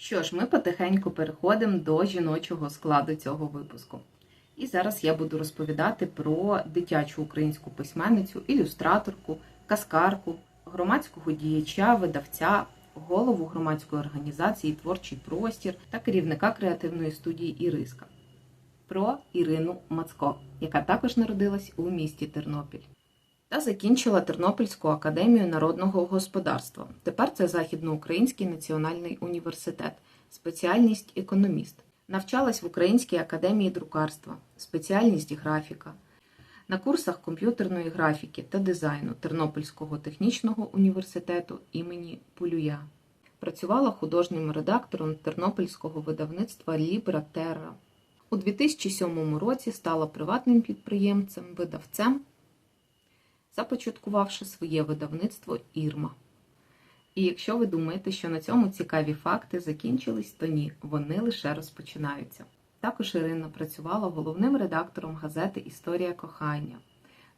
Що ж, ми потихеньку переходимо до жіночого складу цього випуску. І зараз я буду розповідати про дитячу українську письменницю, ілюстраторку, каскарку, громадського діяча, видавця, голову громадської організації Творчий простір та керівника креативної студії Іриска. Про Ірину Мацко, яка також народилась у місті Тернопіль. Та закінчила Тернопільську академію народного господарства. Тепер це Західноукраїнський національний університет, спеціальність економіст. Навчалась в Українській академії друкарства, спеціальність графіка. На курсах комп'ютерної графіки та дизайну Тернопільського технічного університету імені Пулюя. Працювала художнім редактором тернопільського видавництва Лібра Терра. У 2007 році стала приватним підприємцем, видавцем, започаткувавши своє видавництво Ірма. І якщо ви думаєте, що на цьому цікаві факти закінчились, то ні, вони лише розпочинаються. Також Ірина працювала головним редактором газети Історія кохання,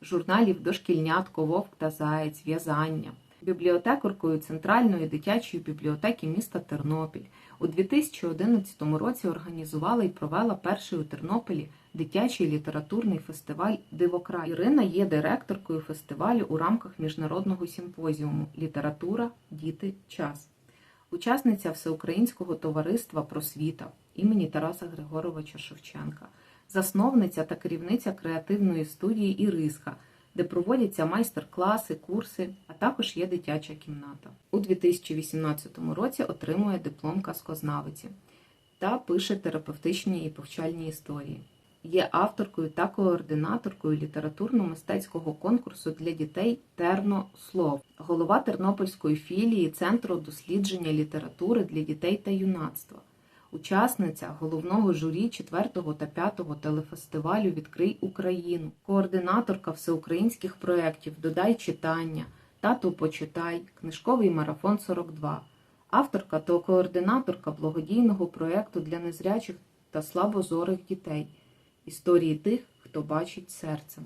журналів Дошкільнятко, Вовк та Заєць, В'язання, бібліотекаркою Центральної дитячої бібліотеки міста Тернопіль. У 2011 році організувала і провела перший у Тернополі дитячий літературний фестиваль Дивокрай. Ірина є директоркою фестивалю у рамках міжнародного симпозіуму Література, діти, час. Учасниця Всеукраїнського товариства Просвіта імені Тараса Григоровича Шевченка, засновниця та керівниця креативної студії Іриска, де проводяться майстер-класи, курси, а також є дитяча кімната. У 2018 році отримує диплом казкознавиці та пише терапевтичні і повчальні історії. Є авторкою та координаторкою літературно-мистецького конкурсу для дітей Терно Слов, голова Тернопільської філії Центру дослідження літератури для дітей та юнацтва, учасниця головного журі 4 та 5 телефестивалю Відкрий Україну, координаторка всеукраїнських проєктів Додай читання, Тату почитай, книжковий марафон 42, авторка та координаторка благодійного проєкту для незрячих та слабозорих дітей. Історії тих, хто бачить серцем.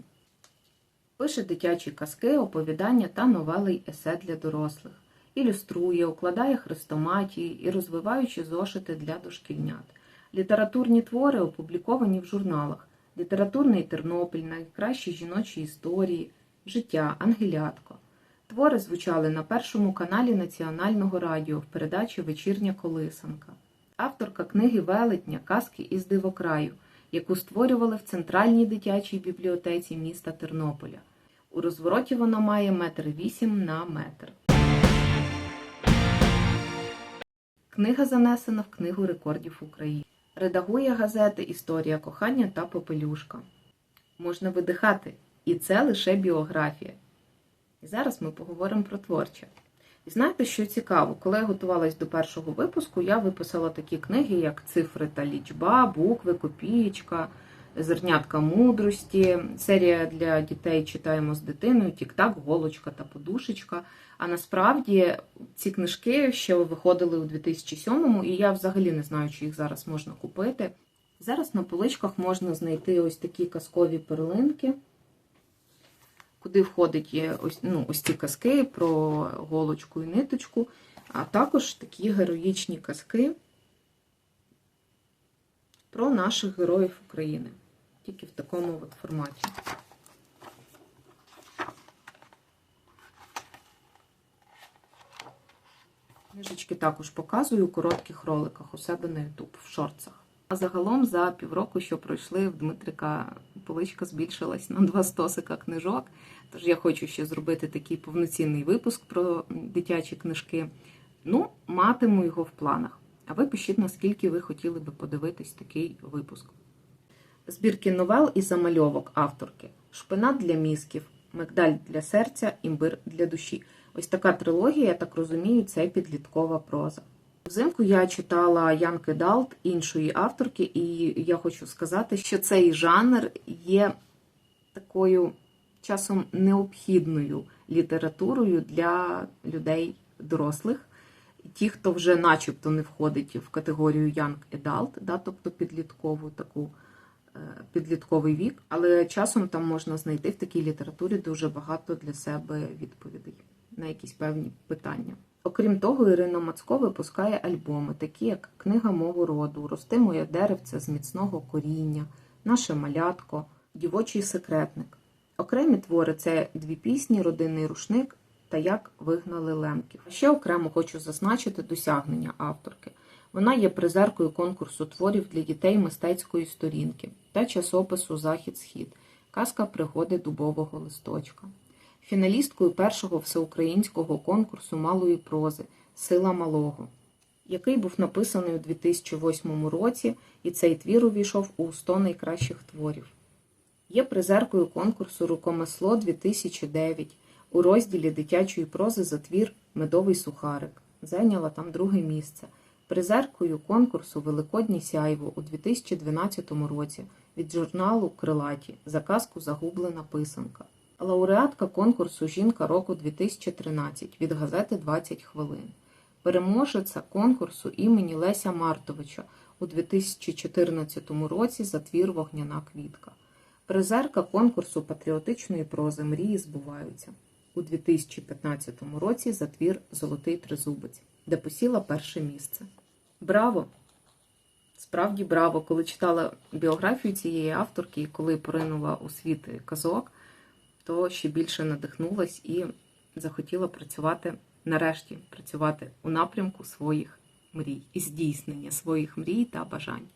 Пише дитячі казки, оповідання та новели й есе для дорослих. Ілюструє, укладає хрестоматії і розвиваючи зошити для дошкільнят. Літературні твори опубліковані в журналах Літературний Тернопіль, найкращі жіночі історії, Життя, Ангелятко. Твори звучали на першому каналі Національного радіо в передачі Вечірня колисанка. Авторка книги Велетня Казки із дивокраю яку створювали в центральній дитячій бібліотеці міста Тернополя. У розвороті вона має метр вісім на метр. Книга занесена в Книгу рекордів України. Редагує газети Історія кохання та Попелюшка. Можна видихати, і це лише біографія. І зараз ми поговоримо про творче. І знаєте, що цікаво, коли я готувалась до першого випуску, я виписала такі книги, як Цифри та лічба, букви, копієчка, Зернятка мудрості, серія для дітей читаємо з дитиною, Тік-так, голочка та подушечка. А насправді ці книжки ще виходили у 2007-му, і я взагалі не знаю, чи їх зараз можна купити. Зараз на поличках можна знайти ось такі казкові перлинки куди входить ось ну, ось ці казки про голочку і ниточку, а також такі героїчні казки про наших героїв України. Тільки в такому от форматі. Книжечки також показую у коротких роликах у себе на YouTube, в шорцах. А загалом за півроку, що пройшли, в Дмитрика поличка збільшилась на два стосика книжок. Тож я хочу ще зробити такий повноцінний випуск про дитячі книжки. Ну, матиму його в планах. А ви пишіть, наскільки ви хотіли би подивитись такий випуск. Збірки новел і замальовок авторки: Шпинат для мізків, Мигдаль для серця, імбир для душі. Ось така трилогія, я так розумію, це підліткова проза. Взимку я читала Янки Далт іншої авторки, і я хочу сказати, що цей жанр є такою часом необхідною літературою для людей дорослих. Ті, хто вже начебто не входить в категорію Young Adult, да, тобто підліткову таку підлітковий вік, але часом там можна знайти в такій літературі дуже багато для себе відповідей на якісь певні питання. Окрім того, Ірина Мацко випускає альбоми, такі як Книга мого роду, Рости моє деревце з міцного коріння, Наше малятко, Дівочий секретник. Окремі твори це дві пісні, Родинний рушник та Як вигнали лемків. Ще окремо хочу зазначити досягнення авторки. Вона є призеркою конкурсу творів для дітей мистецької сторінки та часопису Захід-Схід, казка пригоди дубового листочка фіналісткою першого всеукраїнського конкурсу малої прози Сила малого, який був написаний у 2008 році, і цей твір увійшов у 100 найкращих творів. Є призеркою конкурсу Рукомесло 2009 у розділі дитячої прози за твір Медовий сухарик. Зайняла там друге місце. Призеркою конкурсу Великоднє сяйво у 2012 році від журналу Крилаті за казку Загублена писанка. Лауреатка конкурсу Жінка року 2013 від газети 20 хвилин. Переможеця конкурсу імені Леся Мартовича у 2014 році за твір Вогняна квітка. Призерка конкурсу патріотичної прози Мрії збуваються у 2015 році за твір Золотий тризубець, де посіла перше місце. Браво! Справді браво! Коли читала біографію цієї авторки і коли поринула у світ казок, то ще більше надихнулась і захотіла працювати, нарешті працювати у напрямку своїх мрій і здійснення своїх мрій та бажань.